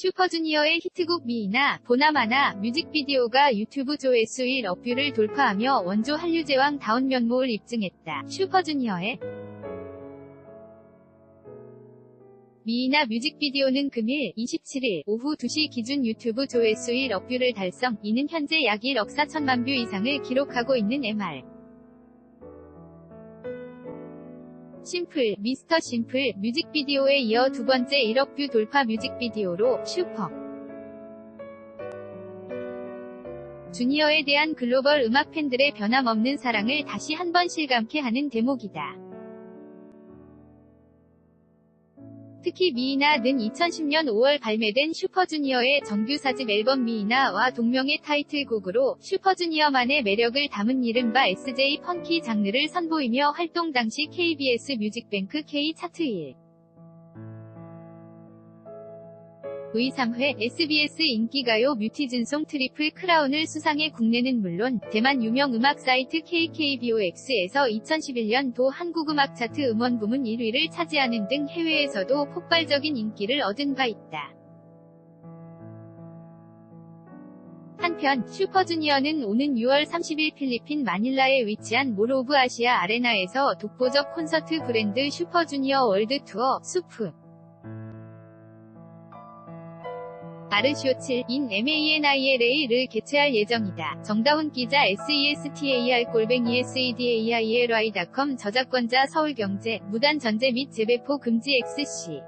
슈퍼주니어의 히트곡 미이나 보나마나 뮤직비디오가 유튜브 조회수 1억 뷰를 돌파하며 원조 한류 제왕 다운 면모를 입증했다. 슈퍼주니어의 미이나 뮤직비디오는 금일 27일 오후 2시 기준 유튜브 조회수 1억 뷰를 달성, 이는 현재 약 1억 4천만 뷰 이상을 기록하고 있는 MR. 심플, 미스터 심플 뮤직비디오에 이어 두 번째 1억 뷰 돌파 뮤직비디오로 슈퍼 주니어에 대한 글로벌 음악 팬들의 변함없는 사랑을 다시 한번 실감케 하는 대목이다. 특히 미이나는 2010년 5월 발매된 슈퍼주니어의 정규 4집 앨범 미이나와 동명의 타이틀곡으로 슈퍼주니어만의 매력을 담은 이른바 SJ 펑키 장르를 선보이며 활동 당시 KBS 뮤직뱅크 K 차트 1. 의3회 SBS 인기가요 뮤티즌송 트리플 크라운을 수상해 국내는 물론 대만 유명 음악 사이트 KKBOX에서 2011년 도 한국음악 차트 음원 부문 1위를 차지하는 등 해외에서도 폭발적인 인기를 얻은 바 있다. 한편 슈퍼주니어는 오는 6월 30일 필리핀 마닐라에 위치한 몰 오브 아시아 아레나에서 독보적 콘서트 브랜드 슈퍼주니어 월드 투어 수프 아르쇼츠 인 MANILA를 개최할 예정이다. 정다운 기자 SESTAR-SEDAIELY.com 저작권자 서울경제 무단 전제 및 재배포 금지 XC